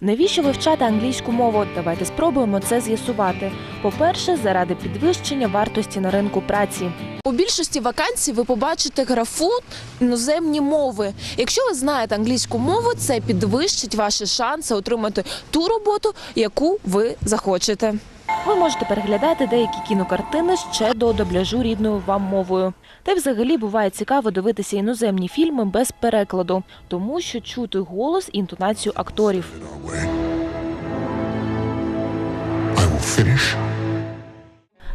Навіщо вивчати англійську мову? Давайте спробуємо це з'ясувати. По-перше, заради підвищення вартості на ринку праці. У більшості вакансій ви побачите графу іноземні мови. Якщо ви знаєте англійську мову, це підвищить ваші шанси отримати ту роботу, яку ви захочете. Ви можете переглядати деякі кінокартини ще до дубляжу рідною вам мовою. Та й взагалі буває цікаво дивитися іноземні фільми без перекладу, тому що чути голос і інтонацію акторів.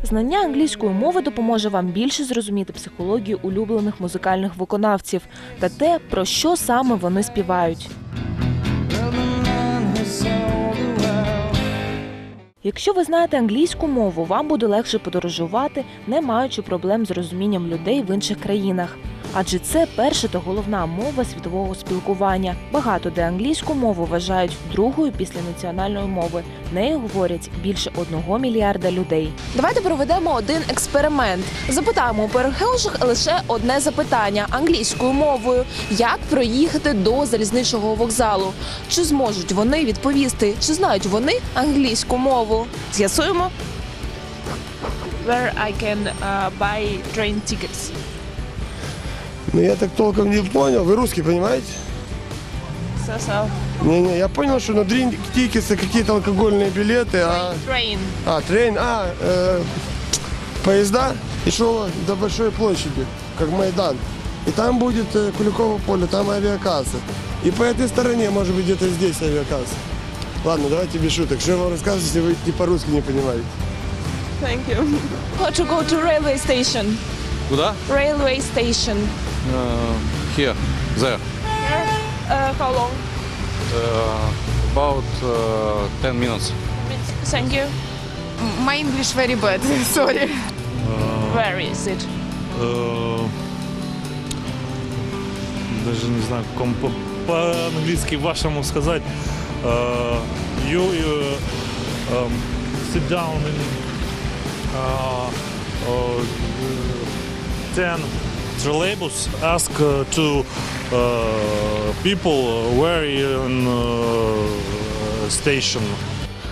Знання англійської мови допоможе вам більше зрозуміти психологію улюблених музикальних виконавців та те, про що саме вони співають. Якщо ви знаєте англійську мову, вам буде легше подорожувати, не маючи проблем з розумінням людей в інших країнах. Адже це перша та головна мова світового спілкування. Багато де англійську мову вважають другою після національної мови. Нею говорять більше одного мільярда людей. Давайте проведемо один експеримент. Запитаємо у перехожих лише одне запитання англійською мовою: як проїхати до залізничного вокзалу? Чи зможуть вони відповісти? Чи знають вони англійську мову? З'ясуємо. where I can uh, buy train tickets. Ну я так толком не понял. Вы русский, понимаете? So Не-не, я понял, что на дрин тикеты какие-то алкогольные билеты, а... train. А, трейн, а, э, поезда и шел до Большой площади, как Майдан. И там будет э, Куликово поле, там авиакасса. И по этой стороне, может быть, где-то здесь авиакасса. Ладно, давайте без шуток. Что я вам рассказываю, если вы и по-русски не понимаете? Thank you. To go to railway station? Куда? Railway station. Uh, here, there. Uh, how long? Uh, about uh, 10 minutes. Thank you. My English very bad, sorry. Where is it? Э, даже не знаю, как вам по- по-английски вашему сказать. Э, you uh, um, sit down in uh, uh, ten trolleybus, ask uh, to uh, people where in uh, station.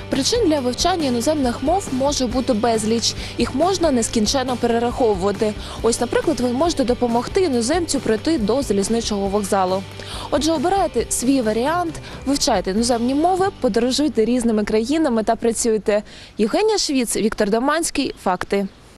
Причин для вивчання іноземних мов може бути безліч. Їх можна нескінченно перераховувати. Ось, наприклад, ви можете допомогти іноземцю пройти до залізничного вокзалу. Отже, обирайте свій варіант, вивчайте іноземні мови, подорожуйте різними країнами та працюйте. Євгенія Швіц, Віктор Доманський. Факти.